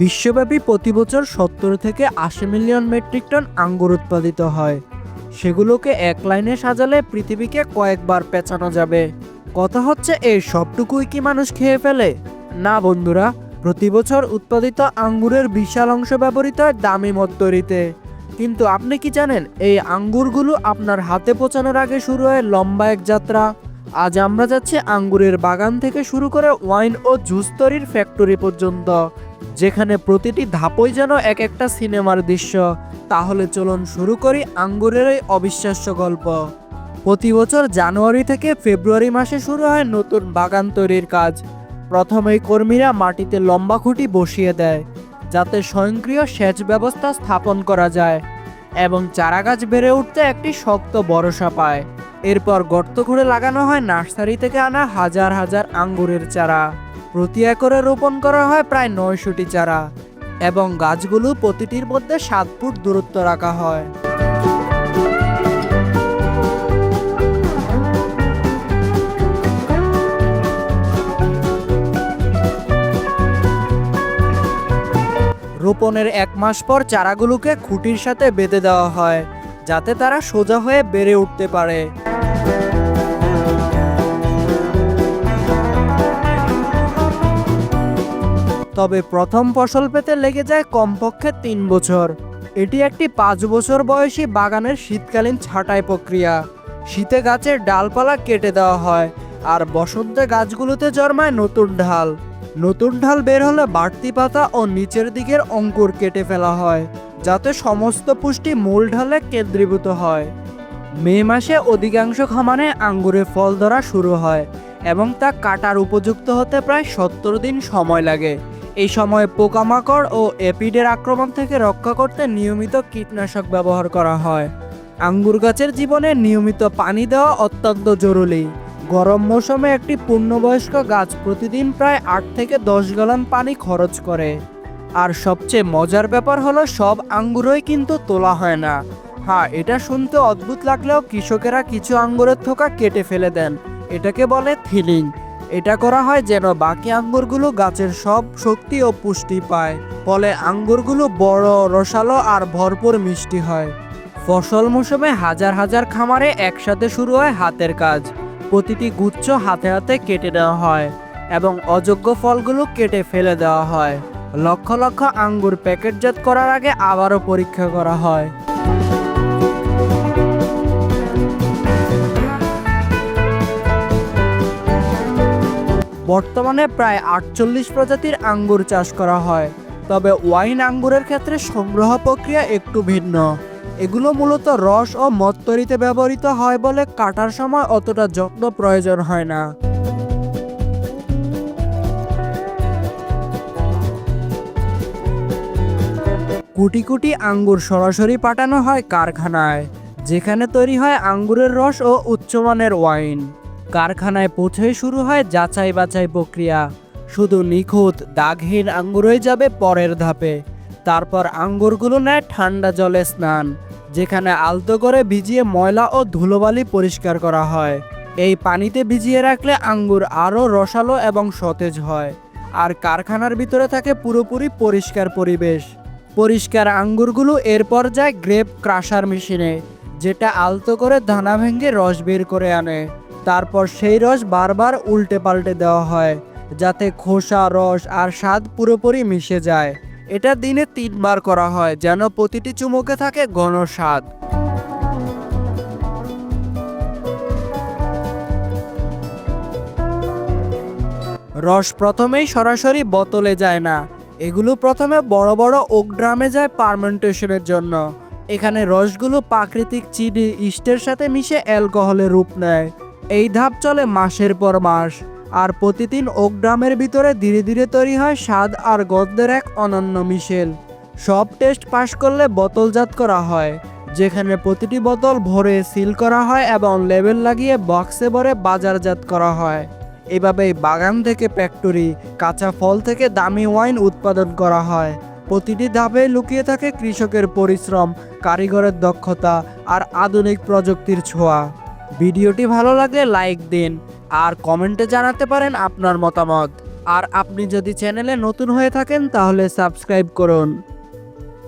বিশ্বব্যাপী প্রতি বছর সত্তর থেকে আশি মিলিয়ন মেট্রিক টন আঙ্গুর উৎপাদিত হয়। সেগুলোকে এক লাইনে সাজালে পৃথিবীকে কয়েকবার পেঁচানো যাবে। কথা হচ্ছে, এই সবটুকুই কি মানুষ খেয়ে ফেলে? না বন্ধুরা, প্রতি বছর উৎপাদিত আঙ্গুরের বিশাল অংশ ব্যবহৃত হয় দামি মদ তৈরিতে। কিন্তু আপনি কি জানেন, এই আঙ্গুরগুলো আপনার হাতে পৌঁছানোর আগে শুরু হয় লম্বা এক যাত্রা। আজ আমরা যাচ্ছি আঙ্গুরের বাগান থেকে শুরু করে ওয়াইন ও জুস তৈরির ফ্যাক্টরি পর্যন্ত। যেখানে প্রতিটি ধাপই যেন এক একটা সিনেমার দৃশ্য। তাহলে চলুন শুরু করি আঙ্গুরের এই অবিশ্বাস্য গল্প। প্রতি বছর জানুয়ারি থেকে ফেব্রুয়ারি মাসে শুরু হয় নতুন বাগান তৈরির কাজ। প্রথমেই কর্মীরা মাটিতে লম্বা খুঁটি বসিয়ে দেয়, যাতে স্বয়ংক্রিয় সেচ ব্যবস্থা স্থাপন করা যায় এবং চারাগাছ বেড়ে উঠতে একটি শক্ত ভরসা পায়। এরপর গর্ত করে লাগানো হয় নার্সারি থেকে আনা হাজার হাজার আঙ্গুরের চারা। প্রতি একরে রোপণ করা হয় প্রায় নয়শোটি চারা এবং গাছগুলো প্রতিটির মধ্যে সাত ফুট দূরত্ব রাখা হয়। রোপণের এক মাস পর চারাগুলোকে খুঁটির সাথে বেঁধে দেওয়া হয়। যাতে তারা সোজা হয়ে বেড়ে উঠতে পারে। তবে প্রথম ফসল পেতে লেগে যায় কমপক্ষে তিন বছর। এটি একটি পাঁচ বছর বয়সী বাগানের শীতকালীন ছাঁটাই প্রক্রিয়া। শীতে গাছের ডালপালা কেটে দেওয়া হয় আর বসন্তে গাছগুলোতে জন্মায় নতুন ঢাল। নতুন ঢাল বের হলে বাড়তি পাতা ও নিচের দিকের অঙ্কুর কেটে ফেলা হয়। যাতে সমস্ত পুষ্টি মূল ঢালে কেন্দ্রীভূত হয়। মে মাসে অধিকাংশ খামারে আঙ্গুরে ফল ধরা শুরু হয় এবং তা কাটার উপযুক্ত হতে প্রায় সত্তর দিন সময় লাগে। এই সময় পোকামাকড় ও এপিডের আক্রমণ থেকে রক্ষা করতে নিয়মিত কীটনাশক ব্যবহার করা হয়। আঙ্গুর গাছের জীবনে নিয়মিত পানি দেওয়া অত্যন্ত জরুরি। গরম মৌসুমে একটি পূর্ণবয়স্ক গাছ প্রতিদিন প্রায় আট থেকে দশ গ্যালন পানি খরচ করে। আর সবচেয়ে মজার ব্যাপার হলো সব আঙ্গুরই কিন্তু তোলা হয় না। হ্যাঁ এটা শুনতে অদ্ভুত লাগলেও কৃষকেরা কিছু আঙ্গুরের থোকা কেটে ফেলে দেন। এটাকে বলে থিলিং। এটা করা হয় যেন বাকি আঙ্গুরগুলো গাছের সব শক্তি ও পুষ্টি পায়। ফলে আঙ্গুরগুলো বড়, রসালো আর ভরপুর মিষ্টি হয়। ফসল মৌসুমে হাজার হাজার খামারে একসাথে শুরু হয় হাতের কাজ। প্রতিটি গুচ্ছ হাতে হাতে কেটে নেওয়া হয় এবং অযোগ্য ফলগুলো কেটে ফেলে দেওয়া হয়। লক্ষ লক্ষ আঙ্গুর প্যাকেটজাত করার আগে আবারও পরীক্ষা করা হয়। বর্তমানে প্রায় আটচল্লিশ প্রজাতির আঙ্গুর চাষ করা হয়, তবে ওয়াইন আঙ্গুরের ক্ষেত্রে সংগ্রহ প্রক্রিয়া একটু ভিন্ন। এগুলো মূলত রস ও মদ তৈরিতে ব্যবহৃত হয় বলে কাটার সময় অতটা যত্ন প্রয়োজন হয় না। কোটি কোটি আঙ্গুর সরাসরি পাঠানো হয় কারখানায়, যেখানে তৈরি হয় আঙ্গুরের রস ও উচ্চমানের ওয়াইন। কারখানায় পৌঁছেই শুরু হয় যাচাই বাছাই প্রক্রিয়া। শুধু নিখুঁত দাগহীন আঙ্গুরই যাবে পরের ধাপে। তারপর আঙ্গুরগুলো নেয় ঠান্ডা জলে স্নান, যেখানে আলতো করে ভিজিয়ে ময়লা ও ধুলোবালি পরিষ্কার করা হয়। এই পানিতে ভিজিয়ে রাখলে আঙ্গুর আরও রসালো এবং সতেজ হয়, আর কারখানার ভিতরে থাকে পুরোপুরি পরিষ্কার পরিবেশ। পরিষ্কার আঙ্গুরগুলো এরপর যায় গ্রেপ ক্রাশার মেশিনে, যেটা আলতো করে দানা ভেঙে রস বের করে আনে। তারপর সেই রস বারবার উল্টে পাল্টে দেওয়া হয়, যাতে খোসা, রস আর স্বাদ পুরোপুরি মিশে যায়। এটা দিনে তিনবার করা হয়, যেন প্রতিটি চুমুকে থাকে ঘন স্বাদ। রস প্রথমেই সরাসরি বোতলে যায় না এগুলো প্রথমে বড় বড় ওক ড্রামে যায় পারমেন্টেশনের জন্য। এখানে রসগুলো প্রাকৃতিক চিনি, ইস্টের সাথে মিশে অ্যালকোহলে রূপ নেয়। এই ধাপ চলে মাসের পর মাস, আর প্রতিদিন ওক ড্রামের ভিতরে ধীরে ধীরে তৈরি হয় স্বাদ আর গন্ধের এক অনন্য মিশেল। সব টেস্ট পাশ করলে বোতলজাত করা হয়, যেখানে প্রতিটি বোতল ভরে সিল করা হয় এবং লেবেল লাগিয়ে বক্সে ভরে বাজারজাত করা হয়। এভাবেই বাগান থেকে ফ্যাক্টরি, কাঁচা ফল থেকে দামি ওয়াইন উৎপাদন করা হয়। প্রতিটি ধাপে লুকিয়ে থাকে কৃষকের পরিশ্রম, কারিগরের দক্ষতা আর আধুনিক প্রযুক্তির ছোঁয়া। ভিডিওটি ভালো লাগলে লাইক দিন আর কমেন্টে জানাতে পারেন আপনার মতামত। আর আপনি যদি চ্যানেলে নতুন হয়ে থাকেন তাহলে সাবস্ক্রাইব করুন।